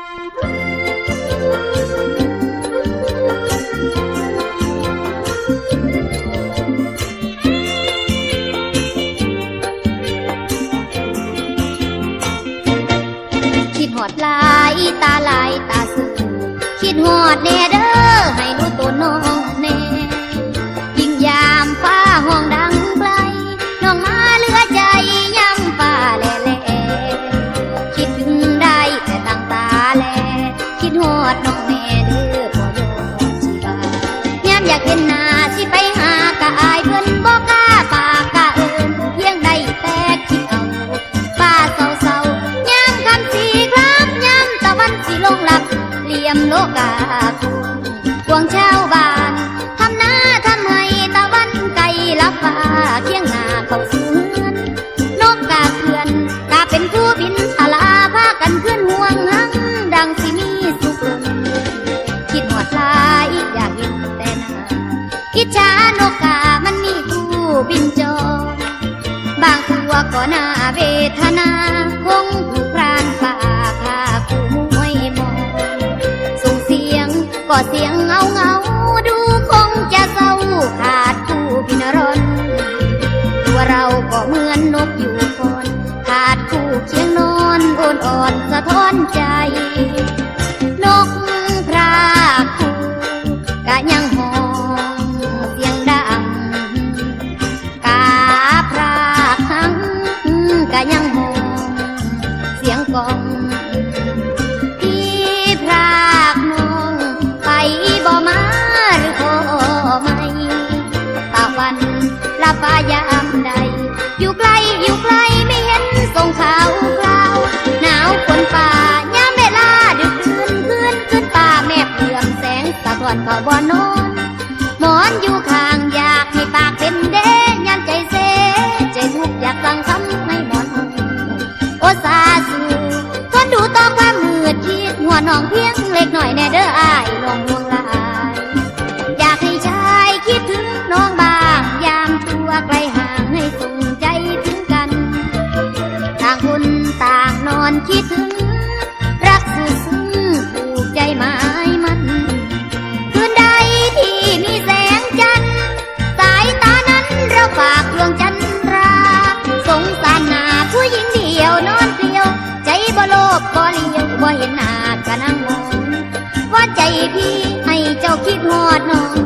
คิดหอดลายตาลายตาสูคิดหอดแน่เด้อให้รู้ตัวน้อง ดหอดน้องแม่เด้อพอยอดชีบายามอยากเห็นหน้าสิไปหากะอายเพิ่นบ่กล้าปากกะเอินเพียงได้แต่คิดเอาฟ้าเศร้าเศร้ายามคำสีครามยามตะวันสิลงหลับเหลี่ยมโลกาคุณพวงชาวบ้านทำหน้าทำให้ตะวันไกลลับฟ้าเคียงหน้าเขาสู่ วก็น่าเวทนา คงผูกพรานป่าพาคู่มวยมองส่งเสียงก็เสียงเงาเงาดูคงจะเศร้าขาดผู้พินรนตัวเราก็เหมือนนกอยู่คนขาดคู่เคียงนอนโอนอ่อนสะท้อนใจ นกพราคู่กะยัง ฟ้ายามใด อยู่ไกลอยู่ไกลไม่เห็นส่งข่าวคราว หนาวคนป่ายามเวลาดึกดื่นขึ้นขึ้นป่าแมบเหลื่อมแสงสะท้อนเข้าบ่อนอนหมอนอยู่ข้างอยากให้ปากเป็นเด้ยามใจเสใจทุกอยากสั่งคำให้หมอนโอสาสูทนดูต่อความมืดคิดหัวน้องเพีย คิดถึง รักซื่อซึ้งผูกใจหมายมัน คืนใดที่มีแสงจันทร์สายตานั้นเราฝากดวงจันทรา สงสารหนาผู้หญิงเดียวนอนเกลียว ใจบ่โลภบ่เลี้ยวบ่เห็นหน้ากะนั่งมองว่าใจพี่ให้เจ้าคิดหอดน้อง